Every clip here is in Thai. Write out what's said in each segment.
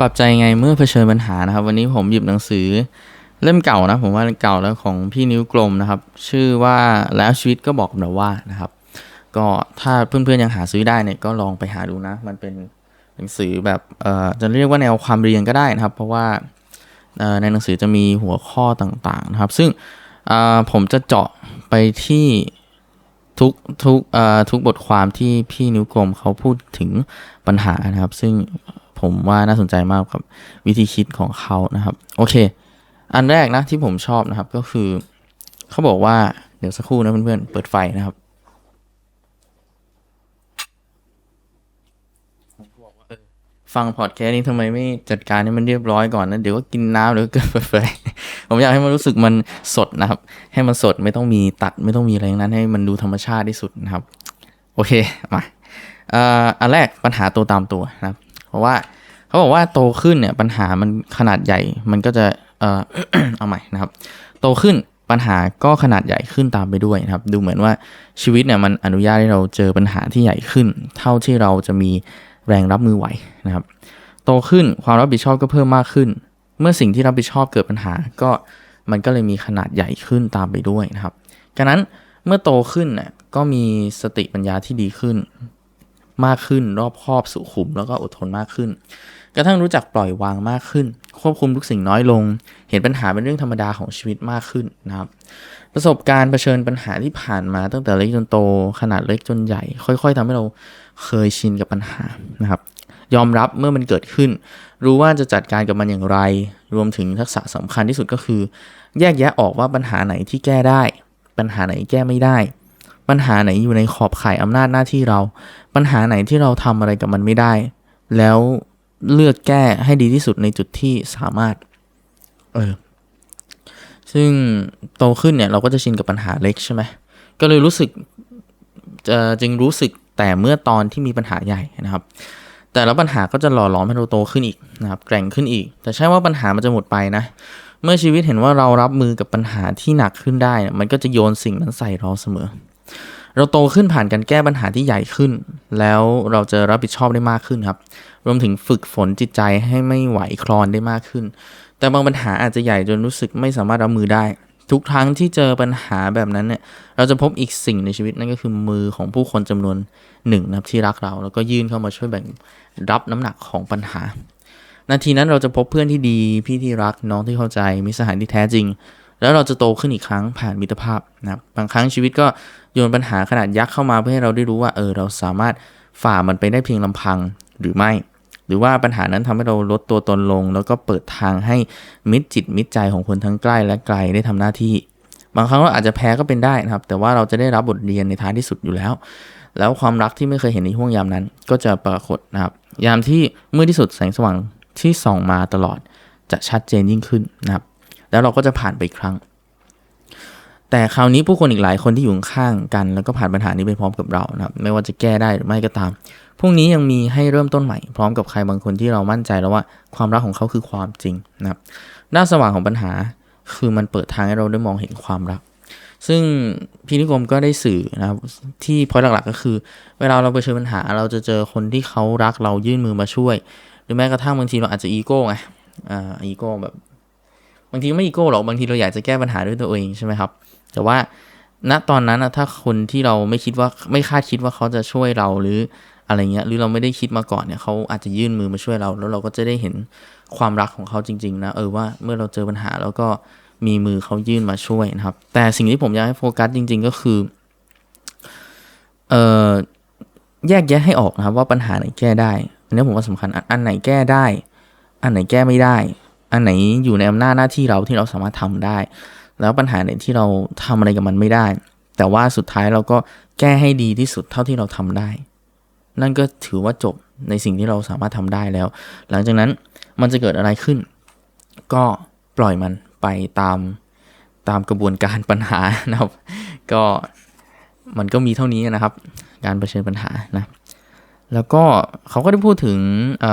ปรับใจไงเมื่อเผชิญปัญหานะครับ วันนี้ผมหยิบหนังสือเล่มเก่านะผมว่าเก่าแล้วของพี่นิ้วกลมนะครับ ชื่อว่าแล้วชีวิตก็บอกเราว่านะครับ ก็ถ้าเพื่อนๆยังหาซื้อได้เนี่ยก็ลองไปหาดูนะ มันเป็นหนังสือแบบเอ่อจะเรียกว่าแนวความเรียนก็ได้นะครับ เพราะว่าในหนังสือจะมีหัวข้อต่างๆนะครับ ซึ่งผมจะเจาะไปที่ทุกทุกเอ่อทุกบทความที่พี่นิ้วกลมเขาพูดถึงปัญหานะครับ ซึ่ง ผมว่าน่าสนใจมากกับ วิธีคิดของเขานะครับ โอเค อันแรกนะที่ผมชอบนะครับก็คือ เขาบอกว่าเดี๋ยวสักครู่นะเพื่อนๆเปิดไฟนะครับฟังพอดแคสต์นี้ทำไมไม่จัดการให้มันเรียบร้อยก่อนนะเดี๋ยวก็กินน้ำเดี๋ยวก็เกิดเปิดไฟผมอยากให้มันรู้สึกมันสดนะครับ ให้มันสดไม่ต้องมีตัดไม่ต้องมีอะไรนั้นให้มันดูธรรมชาติที่สุดนะครับ โอเคมาอ่ออันแรกปัญหาตัวตามตัวนะครับ เพราะว่า เขาบอกว่าโตขึ้นเนี่ยปัญหามันขนาดใหญ่ มันก็จะเอ่อเอาใหม่นะครับ โตขึ้นปัญหาก็ขนาดใหญ่ขึ้นตามไปด้วยนะครับ ดูเหมือนว่าชีวิตเนี่ยมันอนุญาตให้เราเจอปัญหาที่ใหญ่ขึ้น เท่าที่เราจะมีแรงรับมือไหวนะครับ โตขึ้นความรับผิดชอบก็เพิ่มมากขึ้น เมื่อสิ่งที่รับผิดชอบเกิดปัญหาก็มันก็เลยมีขนาดใหญ่ขึ้นตามไปด้วยนะครับดังนั้นเมื่อโตขึ้นน่ะก็มีสติปัญญาที่ดีขึ้น มากขึ้นรอบคอบสุขุมแล้วก็อดทนมากขึ้น กระทั่งรู้จักปล่อยวางมากขึ้น ควบคุมทุกสิ่งน้อยลง เห็นปัญหาเป็นเรื่องธรรมดาของชีวิตมากขึ้นนะครับ ประสบการณ์เผชิญปัญหาที่ผ่านมาตั้งแต่เล็กจนโต ขนาดเล็กจนใหญ่ ค่อย ๆทำให้เราเคยชินกับปัญหานะครับ ยอมรับเมื่อมันเกิดขึ้น รู้ว่าจะจัดการกับมันอย่างไร รวมถึงทักษะสำคัญที่สุดก็คือ แยกแยะออกว่าปัญหาไหนที่แก้ได้ ปัญหาไหนแก้ไม่ได้ปัญหาไหนอยู่ในขอบข่ายอำนาจหน้าที่เรา ปัญหาไหนที่เราทำอะไรกับมันไม่ได้ แล้ว เลือกแก้ให้ดีที่สุดในจุดที่สามารถ เออ ซึ่งโตขึ้นเนี่ยเราก็จะชินกับปัญหาเล็กใช่ไหม ก็เลยรู้สึกจะจึงรู้สึกแต่เมื่อตอนที่มีปัญหาใหญ่นะครับ แต่แล้วปัญหาก็จะหล่อหลอมให้เราโตขึ้นอีกนะครับ แกร่งขึ้นอีก แต่ใช่ว่าปัญหามันจะหมดไปนะ เมื่อชีวิตเห็นว่าเรารับมือกับปัญหาที่หนักขึ้นได้เนี่ยมันก็จะโยนสิ่งนั้นใส่เราเสมอ เราโตขึ้นผ่านการแก้ปัญหาที่ใหญ่ขึ้น แล้วเราจะรับผิดชอบได้มากขึ้นครับ รวมถึงฝึกฝนจิตใจให้ไม่ไหวคลอนได้มากขึ้น แต่บางปัญหาอาจจะใหญ่จนรู้สึกไม่สามารถรับมือได้ ทุกครั้งที่เจอปัญหาแบบนั้นเนี่ย เราจะพบอีกสิ่งในชีวิตนั่นก็คือมือของผู้คนจำนวนหนึ่งนะครับที่รักเรา แล้วก็ยื่นเข้ามาช่วยแบ่งรับน้ำหนักของปัญหา นาทีนั้นเราจะพบเพื่อนที่ดี พี่ที่รักน้องที่เข้าใจมิสหายที่แท้จริง แล้วเราจะโตขึ้นอีกครั้งผ่านมิตรภาพนะครับบางครั้งชีวิตก็โยนปัญหาขนาดยักษ์เข้ามาเพื่อให้เราได้รู้ว่าเออเราสามารถฝ่ามันไปได้เพียงลำพังหรือไม่ หรือว่าปัญหานั้นทำให้เราลดตัวตนลง แล้วก็เปิดทางให้มิตรจิตมิตรใจของคนทั้งใกล้และไกลได้ทำหน้าที่ บางครั้งเราอาจจะแพ้ก็เป็นได้นะครับ แต่ว่าเราจะได้รับบทเรียนในท้ายที่สุดอยู่แล้ว แล้วความรักที่ไม่เคยเห็นในห่วงยามนั้น ก็จะปรากฏนะครับ ยามที่มืดที่สุดแสงสว่างที่ส่องมาตลอดจะชัดเจนยิ่งขึ้นนะครับ แล้วเราก็จะผ่านไปอีกครั้ง แต่คราวนี้ผู้คนอีกหลายคนที่อยู่ข้างกัน แล้วก็ผ่านปัญหานี้ไปพร้อมกับเรานะครับ ไม่ว่าจะแก้ได้หรือไม่ก็ตามพรุ่งนี้ยังมีให้เริ่มต้นใหม่พร้อมกับใครบางคนที่เรามั่นใจแล้วว่าความรักของเขาคือความจริงนะครับด้านสว่างของปัญหาคือมันเปิดทางให้เราได้มองเห็นความรัก ซึ่งพี่นิกรมก็ได้สื่อนะครับที่พอยหลักๆก็คือ เวลาเราไปเจอปัญหา เราจะเจอคนที่เขารักเรายื่นมือมาช่วย หรือแม้กระทั่งบางทีเราอาจจะอีโก้ไงอ่าอีโก้แบบ บางทีไม่อีโก้หรอกบางทีเราอยากจะแก้ปัญหาด้วยตัวเองใช่ไหมครับ แต่ว่าณตอนนั้นนะถ้าคนที่เราไม่คิดว่าไม่คาดคิดว่าเขาจะช่วยเราหรืออะไรเงี้ยหรือเราไม่ได้คิดมาก่อนเนี่ยเขาอาจจะยื่นมือมาช่วยเรา แล้วเราก็จะได้เห็นความรักของเขาจริง ๆ นะ เออว่าเมื่อเราเจอปัญหาแล้วก็มีมือเขายื่นมาช่วยนะครับ แต่สิ่งที่ผมอยากให้โฟกัสจริง ๆ ก็คือเอ่อแยกแยะให้ออกนะครับว่าปัญหาไหนแก้ได้อันนี้ผมว่าสำคัญอันไหนแก้ได้ อันไหนแก้ไม่ได้ อันไหนอยู่ในอำนาจหน้าที่เราที่เราสามารถทำได้ แล้วปัญหาไหนที่เราทำอะไรกับมันไม่ได้ แต่ว่าสุดท้ายเราก็แก้ให้ดีที่สุดเท่าที่เราทำได้ นั่นก็ถือว่าจบในสิ่งที่เราสามารถทำได้แล้ว หลังจากนั้นมันจะเกิดอะไรขึ้น ก็ปล่อยมันไปตามตามกระบวนการปัญหานะครับ ก็มันก็มีเท่านี้นะครับ การเผชิญปัญหานะ แล้วก็เขาก็ได้พูดถึงเ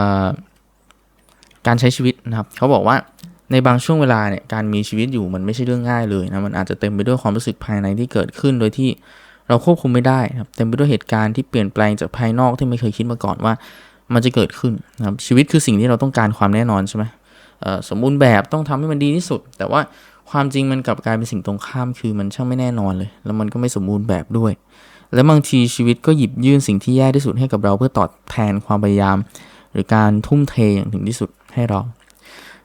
การใช้ชีวิตนะครับเขาบอกว่าในบางช่วงเวลาเนี่ยการมีชีวิตอยู่มันไม่ใช่เรื่องง่ายเลยนะมันอาจจะเต็มไปด้วยความรู้สึกภายในที่เกิดขึ้นโดยที่เราควบคุมไม่ได้นะครับเต็มไปด้วยเหตุการณ์ที่เปลี่ยนแปลงจากภายนอกที่ไม่เคยคิดมาก่อนว่า มันจะเกิดขึ้นนะครับชีวิตคือสิ่งที่เราต้องการความแน่นอนใช่ไหมสมบูรณ์แบบต้องทำให้มันดีที่สุด แต่ว่าความจริงมันกลับกลายเป็นสิ่งตรงข้ามคือมันช่างไม่แน่นอนเลย แล้วมันก็ไม่สมบูรณ์แบบด้วย และบางทีชีวิตก็หยิบยื่นสิ่งที่แย่ที่สุดให้กับเราเพื่อตอบแทนความพยายาม หรือการทุ่มเทอย่างถึงที่สุด ให้เรา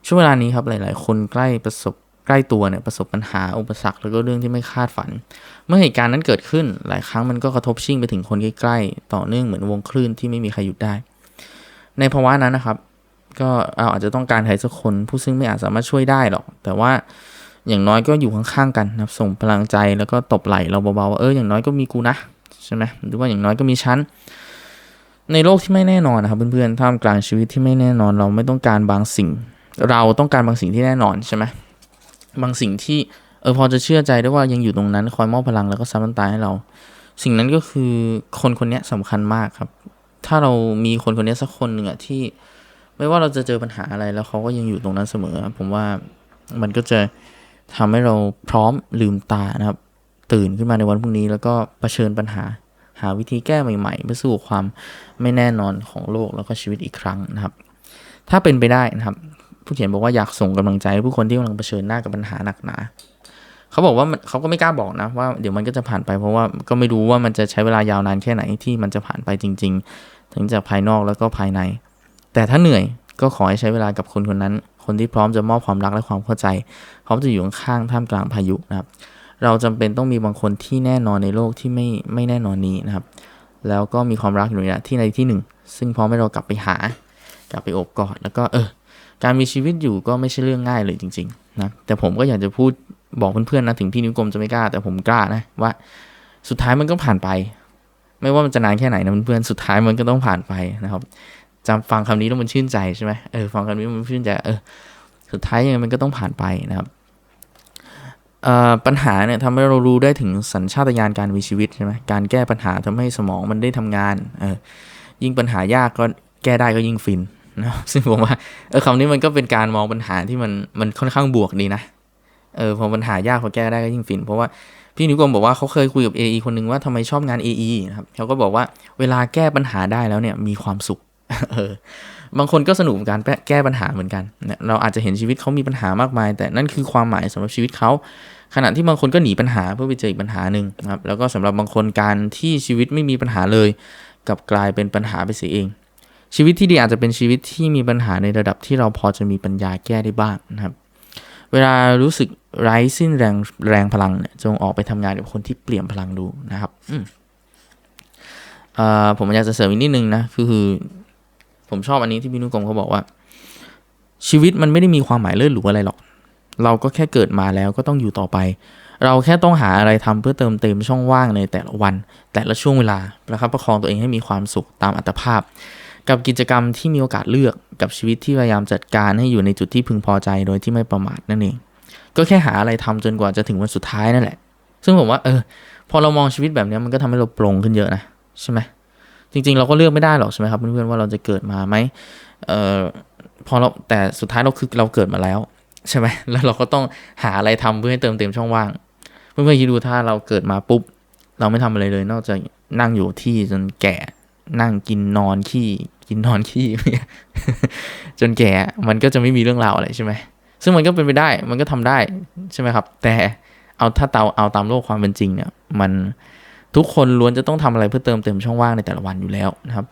ช่วงเวลานี้ครับหลายๆ คนใกล้ประสบใกล้ตัวเนี่ยประสบปัญหาอุปสรรคแล้วก็เรื่องที่ไม่คาดฝัน เมื่อเหตุการณ์นั้นเกิดขึ้นหลายครั้งมันก็กระทบชิ่งไปถึงคนใกล้ๆต่อเนื่องเหมือนวงคลื่นที่ไม่มีใครหยุดได้ ในภาวะนั้นนะครับ ก็เราอาจจะต้องการใครสักคน ผู้ซึ่งไม่อาจสามารถช่วยได้หรอก แต่ว่าอย่างน้อยก็อยู่ข้างๆกันนะส่งพลังใจแล้วก็ตบไหล่เราเบาๆว่าเอออย่างน้อยก็มีกูนะใช่ไหมหรือว่าอย่างน้อยก็มีชั้น ในโลกที่ไม่แน่นอนนะครับเพื่อนๆท่ามกลางชีวิตที่ไม่แน่นอน เราไม่ต้องการบางสิ่ง เราต้องการบางสิ่งที่แน่นอนใช่ไหมบางสิ่งที่เออพอจะเชื่อใจได้ว่ายังอยู่ตรงนั้น คอยมอบพลังแล้วก็ซับน้ำตาให้เรา สิ่งนั้นก็คือคนคนนี้สำคัญมากครับ ถ้าเรามีคนคนนี้สักคนหนึ่งอะที่ ไม่ว่าเราจะเจอปัญหาอะไรแล้วเขาก็ยังอยู่ตรงนั้นเสมอ ผมว่ามันก็จะทำให้เราพร้อมลืมตานะครับ ตื่นขึ้นมาในวันพรุ่งนี้แล้วก็เผชิญปัญหา หาวิธีแก้ใหม่ๆเพื่อสู้ความไม่แน่นอนของโลกแล้วก็ชีวิตอีกครั้งนะครับ ถ้าเป็นไปได้นะครับ ผู้เขียนบอกว่าอยากส่งกำลังใจผู้คนที่กำลังเผชิญหน้ากับปัญหาหนักหนาเขาบอกว่าเขาก็ไม่กล้าบอกนะว่าเดี๋ยวมันก็จะผ่านไปเพราะว่าก็ไม่รู้ว่ามันจะใช้เวลายาวนานแค่ไหนที่มันจะผ่านไปจริง ๆ ถึงจากภายนอกแล้วก็ภายใน แต่ถ้าเหนื่อยก็ขอให้ใช้เวลากับคนคนนั้น คนที่พร้อมจะมอบความรักและความเข้าใจ พร้อมจะอยู่ข้างท่ามกลางพายุนะครับ เราจำเป็นต้องมีบางคนที่แน่นอนในโลกที่ไม่ไม่แน่นอนนี้นะครับ แล้วก็มีความรักอยู่ในที่ในที่หนึ่ง ซึ่งพร้อมให้เรากลับไปหากลับไปโอบกอดแล้วก็เออการมีชีวิตอยู่ก็ไม่ใช่เรื่องง่ายเลยจริงๆนะแต่ผมก็อยากจะพูดบอกเพื่อนๆนะถึงพี่นิ้วกลมจะไม่กล้า แต่ผมกล้านะว่าสุดท้ายมันก็ผ่านไป ไม่ว่ามันจะนานแค่ไหนนะเพื่อนๆสุดท้ายมันก็ต้องผ่านไปนะครับจำฟังคำนี้แล้วมันชื่นใจใช่ไหมเออฟังคำนี้มันชื่นใจเออสุดท้ายยังไงมันก็ต้องผ่านไปนะครับ ปัญหาเนี่ยทำให้เรารู้ได้ถึงสัญชาตญาณการมีชีวิตใช่ไหมการแก้ปัญหาทำให้สมองมันได้ทำงานเออยิ่งปัญหายากก็แก้ได้ก็ยิ่งฟินนะซึ่งผมว่าเออคำนี้มันก็เป็นการมองปัญหาที่มันมันค่อนข้างบวกดีนะเออพอปัญหายากพอแก้ได้ก็ยิ่งฟิน เพราะว่าพี่นิวกรมบอกว่าเขาเคยคุยกับ AE คนหนึ่งว่าทำไมชอบงาน AE นะครับเขาก็บอกว่าเวลาแก้ปัญหาได้แล้วเนี่ยมีความสุขเออ บางคนก็สนุกกับการแก้ปัญหาเหมือนกัน เราอาจจะเห็นชีวิตเขามีปัญหามากมาย แต่นั่นคือความหมายสำหรับชีวิตเขา ขณะที่บางคนก็หนีปัญหาเพื่อไปเจออีกปัญหาหนึ่งนะครับ แล้วก็สำหรับบางคนการที่ชีวิตไม่มีปัญหาเลยกับกลายเป็นปัญหาไปเสียเอง ชีวิตที่ดีอาจจะเป็นชีวิตที่มีปัญหาในระดับที่เราพอจะมีปัญญาแก้ได้บ้างนะครับ เวลารู้สึกไร้สิ้นแรงแรงพลังเนี่ยจงออกไปทำงานกับคนที่เปลี่ยนพลังดูนะครับ อืผมอยากจะเสริมอีกนิดนึงนะคือ ผมชอบอันนี้ที่พี่นุกรมเขาบอกว่า ชีวิตมันไม่ได้มีความหมายเลิศหรูอะไรหรอก เราก็แค่เกิดมาแล้วก็ต้องอยู่ต่อไป เราแค่ต้องหาอะไรทำเพื่อเติมเต็มช่องว่างในแต่ละวัน แต่ละช่วงเวลาประคับประคองตัวเองให้มีความสุขตามอัตภาพ กับกิจกรรมที่มีโอกาสเลือกกับชีวิตที่พยายามจัดการให้อยู่ในจุดที่พึงพอใจโดยที่ไม่ประมาทนั่นเองก็แค่หาอะไรทำจนกว่าจะถึงวันสุดท้ายนั่นแหละ ซึ่งผมว่าเออ พอเรามองชีวิตแบบนี้มันก็ทำให้เราปรงขึ้นเยอะนะใช่ไหม จริง ๆ เราก็เลือกไม่ได้หรอกใช่ไหมครับเพื่อนๆว่าเราจะเกิดมาไหมเอ่อพอเราแต่สุดท้ายเราคือเราเกิดมาแล้วใช่ไหมแล้วเราก็ต้องหาอะไรทำเพื่อให้เติมเต็มช่องว่าง เพื่อนๆคิดดูถ้าเราเกิดมาปุ๊บ เราไม่ทำอะไรเลย นอกจากนั่งอยู่ที่จนแก่นั่งกินนอนขี้กินนอนขี้จนแก่มันก็จะไม่มีเรื่องราวอะไรใช่ไหมซึ่งมันก็เป็นไปได้มันก็ทำได้ใช่ไหมครับ แต่เอาถ้าเตาเอาตามโลกความเป็นจริงเนี่ยมัน ทุกคนล้วนจะต้องทำอะไรเพื่อเติมเต็มช่องว่างในแต่ละวันอยู่แล้วนะครับ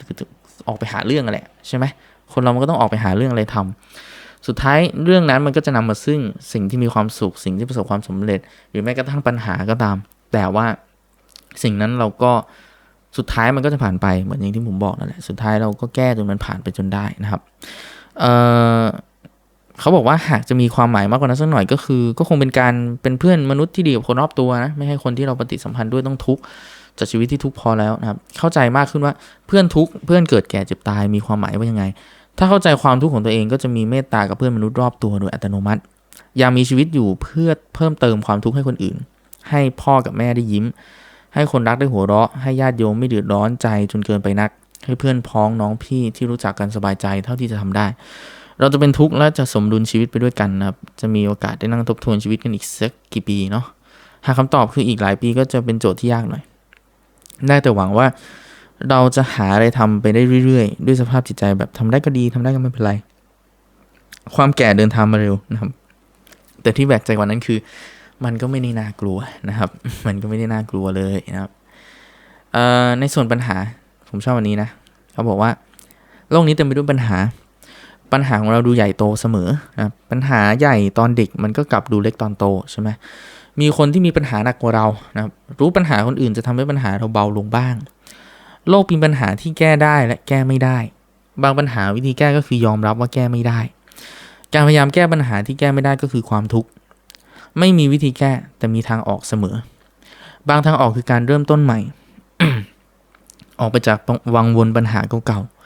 ออกไปหาเรื่องอะไรใช่ไหมคนเรามันก็ต้องออกไปหาเรื่องอะไรทำสุดท้ายเรื่องนั้นมันก็จะนำมาซึ่งสิ่งที่มีความสุขสิ่งที่ประสบความสำเร็จ หรือแม้กระทั่งปัญหาก็ตาม แต่ว่าสิ่งนั้นเราก็สุดท้ายมันก็จะผ่านไปเหมือนอย่างที่ผมบอกนั่นแหละสุดท้ายเราก็แก้จนมันผ่านไปจนได้นะครับเเขาบอกว่าหากจะมีความหมายมากกว่านั้นสักหน่อยก็คือ ก็คงเป็นการเป็นเพื่อนมนุษย์ที่ดีกับคนรอบตัวนะไม่ให้คนที่เราปฏิสัมพันธ์ด้วยต้องทุกข์จากชีวิตที่ทุกข์พอแล้วนะครับ เข้าใจมากขึ้นว่าเพื่อนทุกข์เพื่อนเกิดแก่เจ็บตายมีความหมายว่ายังไง ถ้าเข้าใจความทุกข์ของตัวเองก็จะมีเมตตากับเพื่อนมนุษย์รอบตัวโดยอัตโนมัติ อยามีชีวิตอยู่เพื่อเพิ่มเติมความทุกข์ให้คนอื่น ให้พ่อกับแม่ได้ยิ้ม ให้คนรักได้หัวเราะ ให้ญาติโยมไม่เดือดร้อนใจจนเกินไปนัก ให้เพื่อนพ้องน้องพี่ที่รู้จักกันสบายใจเท่าที่จะทำได้ เราจะเป็นทุกข์และจะสมดุลชีวิตไปด้วยกันนะครับ จะมีโอกาสได้นั่งทบทวนชีวิตกันอีกสักกี่ปีเนาะ หากคำตอบคืออีกหลายปีก็จะเป็นโจทย์ที่ยากหน่อย ได้แต่หวังว่าเราจะหาอะไรทำไปได้เรื่อยๆ ด้วยสภาพจิตใจแบบทำได้ก็ดีทำได้ก็ไม่เป็นไร ความแก่เดินทางมาเร็วนะครับ แต่ที่แบกใจกว่านั้นคือ มันก็ไม่ได้น่ากลัวนะครับ มันก็ไม่ได้น่ากลัวเลยนะครับในส่วนปัญหาผมชอบวันนี้นะ เขาบอกว่า โลกนี้เต็มไปด้วยปัญหา ปัญหาของเราดูใหญ่โตเสมอนะปัญหาใหญ่ตอนเด็กมันก็กลับดูเล็กตอนโตใช่ไหมมีคนที่มีปัญหาหนักกว่าเรานะรรู้ปัญหาคนอื่นจะทำให้ปัญหาเราเบาลงบ้าง โลกมีปัญหาที่แก้ได้และแก้ไม่ได้ บางปัญหาวิธีแก้ก็คือยอมรับว่าแก้ไม่ได้ การพยายามแก้ปัญหาที่แก้ไม่ได้ก็คือความทุกข์ ไม่มีวิธีแก้แต่มีทางออกเสมอ บางทางออกคือการเริ่มต้นใหม่ ออกไปจากวังวนปัญหาเก่าๆ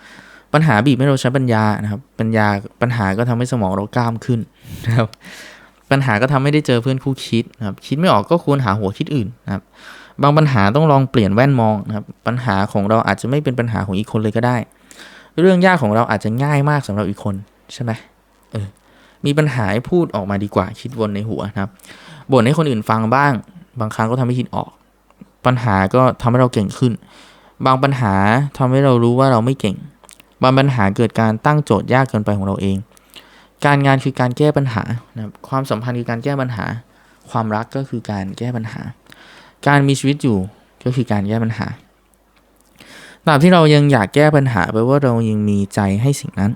ปัญหาบีบให้เราใช้ปัญญานะครับ ปัญญาปัญหาก็ทำให้สมองเรากล้ามขึ้นนะครับ ปัญหาก็ทำให้ได้เจอเพื่อนคู่คิดนะครับ คิดไม่ออกก็ควรหาหัวคิดอื่นนะครับ บางปัญหาต้องลองเปลี่ยนแว่นมองนะครับ ปัญหาของเราอาจจะไม่เป็นปัญหาของอีกคนเลยก็ได้ เรื่องยากของเราอาจจะง่ายมากสำหรับอีกคนใช่ไหมเออ มีปัญหาให้พูดออกมาดีกว่า คิดวนในหัวนะครับบ่นให้คนอื่นฟังบ้าง บางครั้งก็ทำให้คิดออก ปัญหาก็ทำให้เราเก่งขึ้น บางปัญหาทำให้เรารู้ว่าเราไม่เก่ง บางปัญหาเกิดการตั้งโจทย์ยากเกินไปของเราเอง การงานคือการแก้ปัญหานะครับความสัมพันธ์คือการแก้ปัญหา ความรักก็คือการแก้ปัญหา การมีชีวิตอยู่ก็คือการแก้ปัญหาตราบที่เรายังอยากแก้ปัญหาแปลว่าเรายังมีใจให้สิ่งนั้น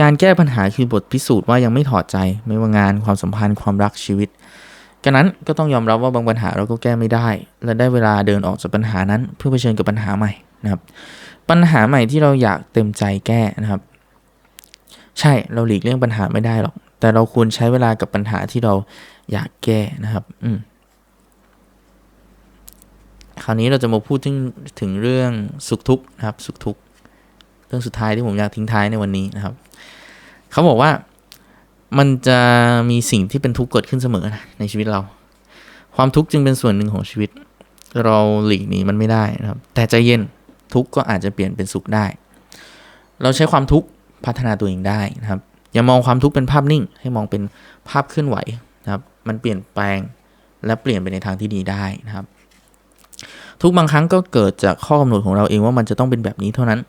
การแก้ปัญหาคือบทพิสูจน์ว่ายังไม่ถอดใจ ไม่ว่างานความสัมพันธ์ความรักชีวิตกันนั้นก็ต้องยอมรับว่าบางปัญหาเราก็แก้ไม่ได้ และได้เวลาเดินออกจากปัญหานั้น เพื่อเผชิญกับปัญหาใหม่นะครับ ปัญหาใหม่ที่เราอยากเต็มใจแก้นะครับ ใช่เราหลีกเลี่ยงปัญหาไม่ได้หรอก แต่เราควรใช้เวลากับปัญหาที่เราอยากแก้นะครับ อืมคราวนี้เราจะมาพูดถึงถึงเรื่องสุขทุกข์นะครับ สุขทุกข์เรื่องสุดท้ายที่ผมอยากทิ้งท้ายในวันนี้นะครับ เขาบอกว่ามันจะมีสิ่งที่เป็นทุกข์เกิดขึ้นเสมอนะในชีวิตเรา ความทุกข์จึงเป็นส่วนหนึ่งของชีวิต เราหลีกหนีมันไม่ได้นะครับ แต่ใจเย็น ทุกข์ก็อาจจะเปลี่ยนเป็นสุขได้ เราใช้ความทุกข์พัฒนาตัวเองได้นะครับ อย่ามองความทุกข์เป็นภาพนิ่ง ให้มองเป็นภาพเคลื่อนไหวนะครับ มันเปลี่ยนแปลงและเปลี่ยนไปในทางที่ดีได้นะครับ ทุกบางครั้งก็เกิดจากข้อกำหนดของเราเองว่ามันจะต้องเป็นแบบนี้เท่านั้น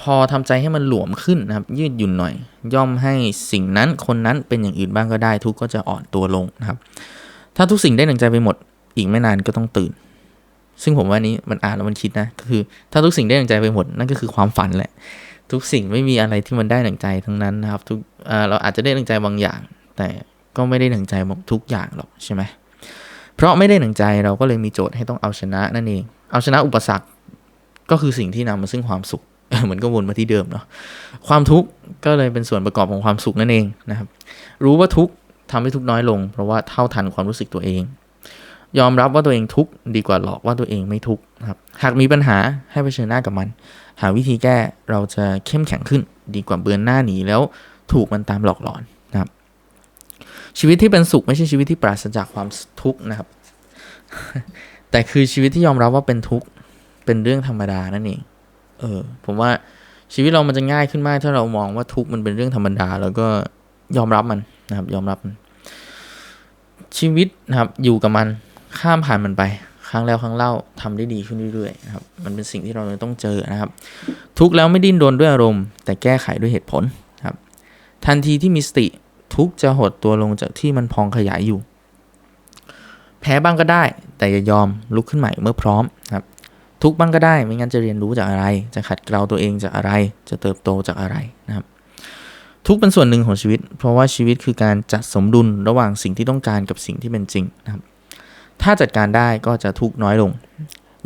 พอทำใจให้มันหลวมขึ้นนะครับ ยืดหยุ่นหน่อย ย่อมให้สิ่งนั้นคนนั้นเป็นอย่างอื่นบ้างก็ได้ ทุกก็จะอ่อนตัวลงนะครับ ถ้าทุกสิ่งได้ดังใจไปหมด อีกไม่นานก็ต้องตื่น ซึ่งผมว่านี้มันอ่านแล้วมันคิดนะ ก็คือถ้าทุกสิ่งได้ดังใจไปหมดนั่นก็คือความฝันแหละ ทุกสิ่งไม่มีอะไรที่มันได้ดังใจทั้งนั้นนะครับทุกเราอาจจะได้ดังใจบางอย่าง แต่ก็ไม่ได้ดังใจทุกอย่างหรอกใช่ไหมเพราะไม่ได้ดังใจเราก็เลยมีโจทย์ให้ต้องเอาชนะนั่นเอง เอาชนะอุปสรรคก็คือสิ่งที่นำมาซึ่งความสุขเหมือนก็วนมาที่เดิมเนาะความทุกข์ก็เลยเป็นส่วนประกอบของความสุขนั่นเองนะครับ รู้ว่าทุกข์ทำให้ทุกน้อยลง เพราะว่าเท่าทันความรู้สึกตัวเอง ยอมรับว่าตัวเองทุกข์ดีกว่าหลอกว่าตัวเองไม่ทุกข์นะครับ หากมีปัญหาให้เผชิญหน้ากับมัน หาวิธีแก้เราจะเข้มแข็งขึ้น ดีกว่าเบือนหน้าหนีแล้วถูกมันตามหลอกหลอนนะครับ ชีวิตที่เป็นสุขไม่ใช่ชีวิตที่ปราศจากความทุกข์นะครับ แต่คือชีวิตที่ยอมรับว่าเป็นทุกข์เป็นเรื่องธรรมดานั่นเองเออผมว่าชีวิตเรามันจะง่ายขึ้นมากถ้าเรามองว่าทุกข์มันเป็นเรื่องธรรมดา แล้วก็ยอมรับมันนะครับ ยอมรับมันชีวิตนะครับอยู่กับมัน ข้ามผ่านมันไปครั้งแล้วครั้งเล่าทำได้ดีขึ้นเรื่อยๆนะครับมันเป็นสิ่งที่เราต้องเจอนะครับ ทุกข์แล้วไม่ดิ้นรนด้วยอารมณ์ แต่แก้ไขด้วยเหตุผลครับ ทันทีที่มีสติทุกข์จะหดตัวลงจากที่มันพองขยายอยู่ แพ้บ้างก็ได้ แต่อย่ายอมลุกขึ้นใหม่เมื่อพร้อมครับ ทุกข์บ้างก็ได้ ไม่งั้นจะเรียนรู้จากอะไร จะขัดเกลาตัวเองจากอะไร จะเติบโตจากอะไรนะครับ ทุกเป็นส่วนหนึ่งของชีวิต เพราะว่าชีวิตคือการจัดสมดุลระหว่างสิ่งที่ต้องการกับสิ่งที่เป็นจริงนะครับ ถ้าจัดการได้ก็จะทุกน้อยลง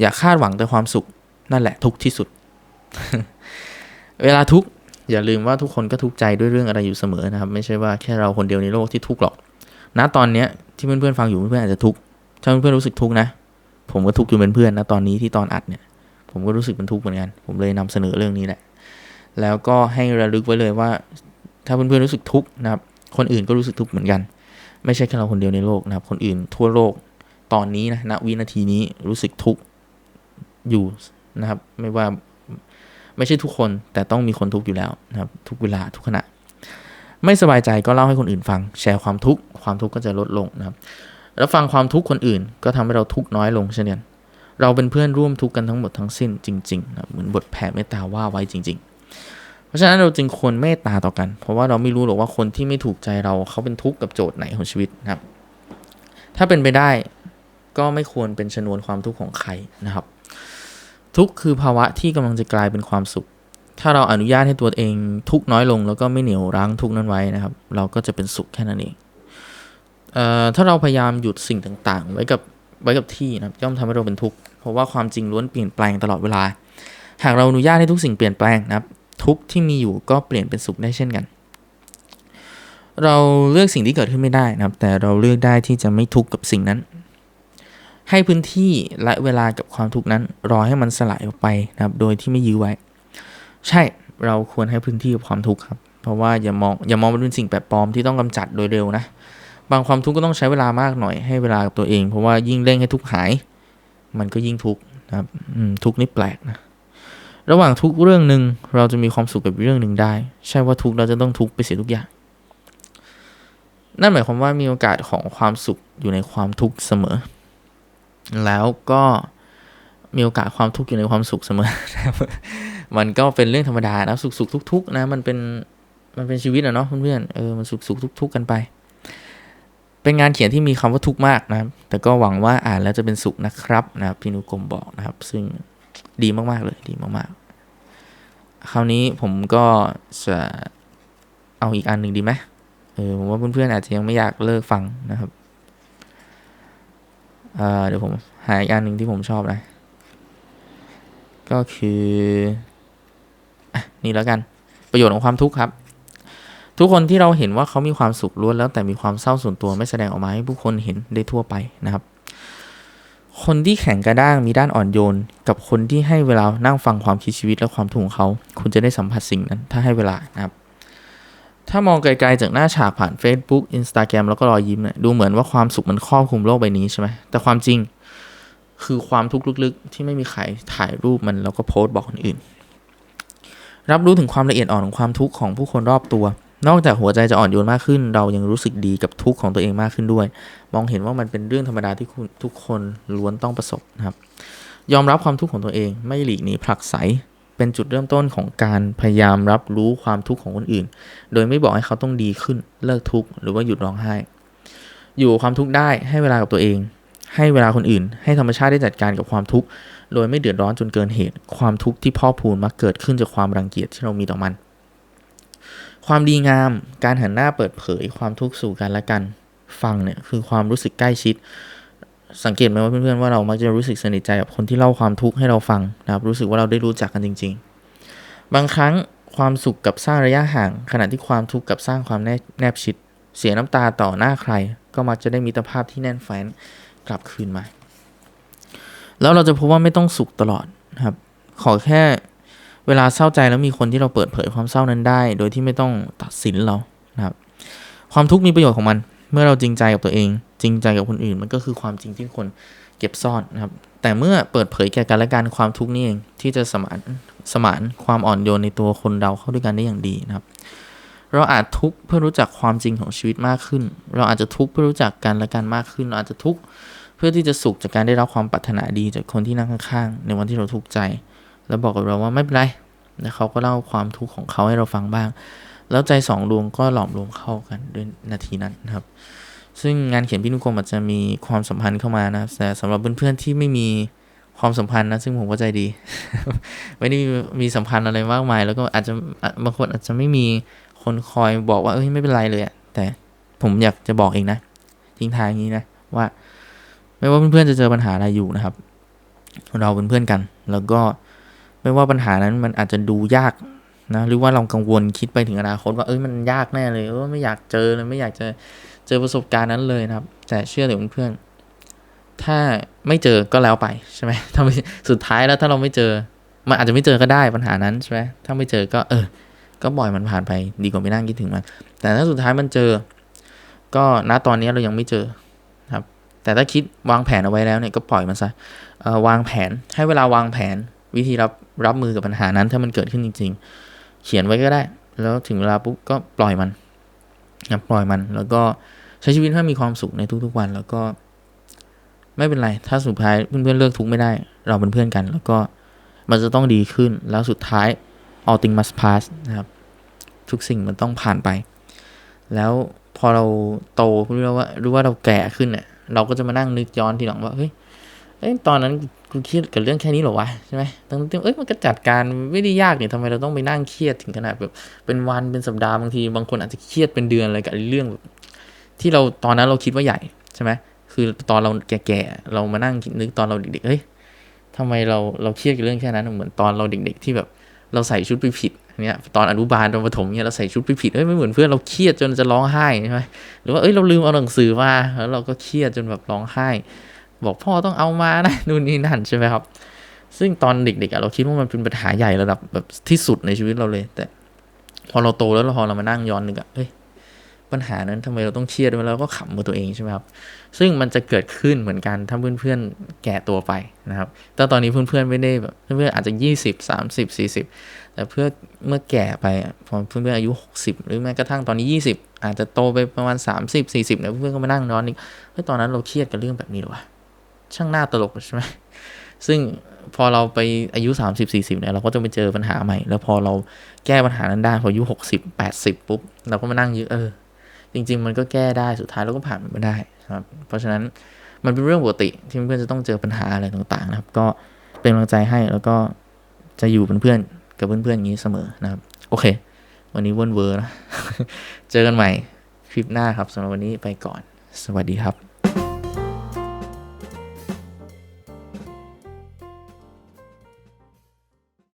อย่าคาดหวังแต่ความสุขนั่นแหละทุกที่สุด เวลาทุกอย่าลืมว่าทุกคนก็ทุกใจด้วยเรื่องอะไรอยู่เสมอนะครับ ไม่ใช่ว่าแค่เราคนเดียวในโลกที่ทุกข์หรอก ณตอนเนี้ยที่เพื่อนๆฟังอยู่เพื่อนๆอาจจะทุกข์ถ้าเพื่อนๆรู้สึกทุกข์นะ ผมก็ทุกข์อยู่เป็นเพื่อนนะตอนนี้ที่ตอนอัดเนี่ย ผมก็รู้สึกเป็นทุกข์เหมือนกัน ผมเลยนำเสนอเรื่องนี้แหละ แล้วก็ให้ระลึกไว้เลยว่า ถ้าเพื่อนๆรู้สึกทุกข์นะครับ คนอื่นก็รู้สึกทุกข์เหมือนกัน ไม่ใช่แค่เราคนเดียวในโลกนะครับ คนอื่นทั่วโลก ตอนนี้นะณวินาทีนี้รู้สึกทุกข์อยู่นะครับ ไม่ว่าไม่ใช่ทุกคนแต่ต้องมีคนทุกข์อยู่แล้วนะครับ ทุกเวลาทุกขณะ ไม่สบายใจก็เล่าให้คนอื่นฟัง แชร์ความทุกข์ความทุกข์ก็จะลดลงนะครับ แล้วฟังความทุกข์คนอื่น ก็ทำให้เราทุกข์น้อยลงเช่นเดียวเราเป็นเพื่อนร่วมทุกข์กันทั้งหมดทั้งสิ้นจริงๆนะเหมือนบทแผ่เมตตาว่าไว้จริง ๆ เพราะฉะนั้นเราจึงควรเมตตาต่อกัน เพราะว่าเราไม่รู้หรอกว่าคนที่ไม่ถูกใจเราเขาเป็นทุกข์กับโจทย์ไหนของชีวิตนะครับ ถ้าเป็นไปได้ ก็ไม่ควรเป็นชนวนความทุกข์ของใครนะครับ ทุกข์คือภาวะที่กำลังจะกลายเป็นความสุข ถ้าเราอนุญาตให้ตัวเองทุกข์น้อยลง แล้วก็ไม่เหนียวรั้งทุกข์นั้นไว้นะครับ เราก็จะเป็นสุขแค่นั้นเองเอ่อถ้าเราพยายามหยุดสิ่งต่างๆ ไว้กับไว้กับที่นะย่อมทำให้เราเป็นทุกข์เพราะว่าความจริงล้วนเปลี่ยนแปลงตลอดเวลา หากเราอนุญาตให้ทุกสิ่งเปลี่ยนแปลงนะครับ ทุกข์ที่มีอยู่ก็เปลี่ยนเป็นสุขได้เช่นกัน เราเลือกสิ่งที่เกิดขึ้นไม่ได้นะครับ แต่เราเลือกได้ที่จะไม่ทุกข์กับสิ่งนั้น ให้พื้นที่และเวลากับความทุกข์นั้น รอให้มันสลายออกไปนะครับ โดยที่ไม่ยื้อไว้ ใช่เราควรให้พื้นที่กับความทุกข์ครับ เพราะว่าอย่ามองอย่ามองมันเป็นสิ่งแปลกปลอมที่ต้องกำจัดโดยเร็วนะ บางความทุกข์ก็ต้องใช้เวลามากหน่อยให้เวลากับตัวเอง เพราะว่ายิ่งเร่งให้ทุกข์หาย มันก็ยิ่งทุกข์นะครับทุกข์นี่แปลกนะระหว่างทุกเรื่องหนึ่งเราจะมีความสุขกับเรื่องหนึ่งได้ ใช่ว่าทุกข์เราจะต้องทุกข์ไปเสียทุกอย่าง นั่นหมายความว่ามีโอกาสของความสุขอยู่ในความทุกข์เสมอ แล้วก็มีโอกาสความทุกข์อยู่ในความสุขเสมอ มันก็เป็นเรื่องธรรมดานะสุขสุขทุกทุกๆนะ มันเป็นมันเป็นชีวิตอะเนาะเพื่อนๆเออมันสุขสุขทุกทุกๆกันไป เป็นงานเขียนที่มีคำว่าทุกข์มากนะครับ แต่ก็หวังว่าอ่านแล้วจะเป็นสุขนะครับนะพี่นุกรมบอกนะครับ ซึ่งดีมากๆเลยดีมากๆ คราวนี้ผมก็จะเอาอีกอันหนึ่งดีไหมเออผมว่าเพื่อนๆอาจจะยังไม่อยากเลิกฟังนะครับ เดี๋ยวผมหาอีกอันหนึ่งที่ผมชอบนะ ก็คืออนี่แล้วกัน ประโยชน์ของความทุกข์ครับ ทุกคนที่เราเห็นว่าเขามีความสุขล้วนแล้วแต่มีความเศร้าส่วนตัวไม่แสดงออกมาให้ผู้คนเห็นได้ทั่วไปนะครับ คนที่แข็งกระด้างมีด้านอ่อนโยน กับคนที่ให้เวลานั่งฟังความคิดชีวิตและความทุกข์ของเขา คุณจะได้สัมผัสสิ่งนั้น ถ้าให้เวลานะครับ ถ้ามองไกลๆจากหน้าฉากผ่าน Facebook Instagram แล้วก็รอยยิ้มเนี่ยดูเหมือนว่าความสุขมันครอบคลุมโลกใบนี้ใช่ไหมแต่ความจริงคือความทุกข์ลึกๆ ที่ไม่มีใครถ่ายรูปมันแล้วก็โพสต์บอกคนอื่น รับรู้ถึงความละเอียดอ่อนของความทุกข์ของผู้คนรอบตัว นอกจากหัวใจจะอ่อนโยนมากขึ้น เรายังรู้สึกดีกับทุกข์ของตัวเองมากขึ้นด้วย มองเห็นว่ามันเป็นเรื่องธรรมดาที่ทุกคนล้วนต้องประสบนะครับ ยอมรับความทุกข์ของตัวเองไม่หลีกหนีผลักไส เป็นจุดเริ่มต้นของการพยายามรับรู้ความทุกข์ของคนอื่น โดยไม่บอกให้เขาต้องดีขึ้น เลิกทุกข์หรือว่าหยุดร้องไห้ อยู่ความทุกข์ได้ให้เวลากับตัวเอง ให้เวลาคนอื่น ให้ธรรมชาติได้จัดการกับความทุกข์ โดยไม่เดือดร้อนจนเกินเหตุ ความทุกข์ที่พ่อพูนมักเกิดขึ้นจากความรังเกียจที่เรามีต่อมัน ความดีงาม การหันหน้าเปิดเผย ความทุกข์สู่กันและกัน ฟังเนี่ยคือความรู้สึกใกล้ชิด สังเกตไหมว่าเพื่อนๆว่าเรามักจะรู้สึกสนิทใจกับคนที่เล่าความทุกข์ให้เราฟังนะครับ รู้สึกว่าเราได้รู้จักกันจริง ๆ บางครั้งความสุขกับสร้างระยะห่าง ขณะที่ความทุกข์กับสร้างความแนบแนบชิด เสียน้ำตาต่อหน้าใคร ก็มักจะได้มิตรภาพที่แน่นแฟ้นกลับคืนมา แล้วเราจะพบว่าไม่ต้องสุขตลอดนะครับ ขอแค่เวลาเศร้าใจแล้วมีคนที่เราเปิดเผยความเศร้านั้นได้ โดยที่ไม่ต้องตัดสินเรานะครับ ความทุกข์มีประโยชน์ของมัน เมื่อเราจริงใจกับตัวเอง จริงใจกับคนอื่น มันก็คือความจริงที่คนเก็บซ่อนนะครับ แต่เมื่อเปิดเผยแก่กันและกันความทุกข์นี่เองที่จะสมานสมานความอ่อนโยนในตัวคนเราเข้าด้วยกันได้อย่างดีนะครับ เราอาจทุกข์เพื่อรู้จักความจริงของชีวิตมากขึ้น เราอาจจะทุกข์เพื่อรู้จักกันและกันมากขึ้น เราอาจจะทุกข์เพื่อที่จะสุขจากการได้รับความปรารถนาดีจากคนที่นั่งข้างๆ ในวันที่เราทุกข์ใจ แล้วบอกกับเราว่าไม่เป็นไรแล้วเขาก็เล่าความทุกข์ของเขาให้เราฟังบ้าง แล้วใจสองดวงก็หลอมรวมเข้ากันด้วยนาทีนั้นนะครับ ซึ่งงานเขียนพี่นุกรมอาจจะมีความสัมพันธ์เข้ามานะแต่สำหรับเพื่อนๆที่ไม่มีความสัมพันธ์นะซึ่งผมก็ใจดี ไม่ได้มีสัมพันธ์อะไรมากมาย แล้วก็อาจจะบางคนอาจจะไม่มีคนคอยบอกว่าเอ้ยไม่เป็นไรเลยแต่ผมอยากจะบอกเองนะ ทิ้งท้ายอย่างนี้นะว่า ไม่ว่าเพื่อนๆจะเจอปัญหาอะไรอยู่นะครับ เราเป็นเพื่อนกัน แล้วก็ไม่ว่าปัญหานั้นมันอาจจะดูยากนะหรือว่าเรากังวลคิดไปถึงอนาคตว่าเอ้ยมันยากแน่เลยเออไม่อยากเจอเลยไม่อยากจะ เจอประสบการณ์นั้นเลยนะครับ แต่เชื่อเดี๋ยวเพื่อนๆถ้าไม่เจอก็แล้วไปใช่ไหมถ้าสุดท้ายแล้วถ้าเราไม่เจอ มันอาจจะไม่เจอก็ได้ปัญหานั้นใช่ไหมถ้าไม่เจอก็เออ ก็ปล่อยมันผ่านไปดีกว่าไม่นั่งคิดถึงมัน แต่ถ้าสุดท้ายมันเจอ ก็ณตอนนี้เรายังไม่เจอครับ แต่ถ้าคิดวางแผนเอาไว้แล้วเนี่ยก็ปล่อยมันซะวางแผนให้เวลาวางแผนวิธีรับรับมือกับปัญหานั้น ถ้ามันเกิดขึ้นจริง ๆ เขียนไว้ก็ได้ แล้วถึงเวลาปุ๊บก็ปล่อยมัน นะปล่อยมันแล้วก็ใช้ชีวิตให้มีความสุขในทุกๆวัน แล้วก็ ไม่เป็นไร ถ้าสุดท้ายเพื่อนๆเลิกทุกไม่ได้ เราเป็นเพื่อนกัน แล้วก็มันจะต้องดีขึ้นแล้วสุดท้าย all things must pass นะครับ ทุกสิ่งมันต้องผ่านไป แล้วพอเราโตรู้ว่ารู้ว่าเราแก่ขึ้นเนี่ยเราก็จะมานั่งนึกย้อนทีหลังว่าเฮ้ย อ้ยตอนนั้นกูเครียดกับเรื่องแค่นี้เหรอวะใช่ไหมตั้งแต่เอ้ยมันก็จัดการไม่ได้ยากเนี่ยทำไมเราต้องไปนั่งเครียดถึงขนาดแบบเป็นวันเป็นสัปดาห์บางทีบางคนอาจจะเครียดเป็นเดือนอะไรกับเรื่องแบบที่เราตอนนั้นเราคิดว่าใหญ่ใช่ไหมคือตอนเราแก่ๆเรามานั่งนึกตอนเราเด็กๆเฮ้ยทำไมเราเราเครียดกับเรื่องแค่นั้นเหมือนตอนเราเด็ก ๆ ที่แบบเราใส่ชุดไปผิดเนี่ยตอนอนุบาลตอนประถมเนี่ยเราใส่ชุดไปผิดเอ้ยไม่เหมือนเพื่อนเราเครียดจนจะร้องไห้ใช่ไหมหรือว่าเอ้ยเราลืมเอาหนังสือมาแล้วเราก็เครียดจนแบบร้องไห้ บอกพ่อต้องเอามานะนู่นนี่นั่นใช่ไหมครับ ซึ่งตอนเด็กๆเราคิดว่ามันเป็นปัญหาใหญ่ระดับแบบที่สุดในชีวิตเราเลย แต่ พอเราโตแล้วเราพอเรามานั่งย้อนนึกอะเฮ้ยปัญหานั้นทำไมเราต้องเครียดด้วยแล้วก็ขำกับตัวเองใช่ไหมครับซึ่งมันจะเกิดขึ้นเหมือนกันถ้าเพื่อนๆแก่ตัวไปนะครับแต่ตอนนี้เพื่อนๆไม่ได้แบบเพื่อนๆอาจจะยี่สิบสามสิบสี่สิบแต่เพื่อเมื่อแก่ไปพอเพื่อนๆอายุหกสิบหรือแม้กระทั่งตอนนี้ยี่สิบอาจจะโตไปประมาณสามสิบสี่สิบเนี่ยเพื่อนๆก็มานั่งย้อนนึกเฮ้ยตอนนั้นเราเครียดกับเรื่องแบบนี้หรอวะ ช่างหน้าตลกใช่ไหมซึ่งพอเราไปอายุ 30 40เนี่ยเราก็จะไปเจอปัญหาใหม่ แล้วพอเราแก้ปัญหานั้นได้พออายุ 60 80 ปุ๊บ เราก็มานั่งยึดเออ จริง ๆ มันก็แก้ได้สุดท้ายเราก็ผ่านมันมาได้ครับ เพราะฉะนั้นมันเป็นเรื่องปกติที่เพื่อนจะต้องเจอปัญหาอะไรต่างๆ นะครับ ก็เป็นกำลังใจให้แล้วก็จะอยู่เป็นเพื่อนกับเพื่อนๆอย่างนี้เสมอนะครับ โอเค วันนี้วนเวอร์นะเจอกันใหม่คลิปหน้าครับสำหรับวันนี้ไปก่อน สวัสดีครับ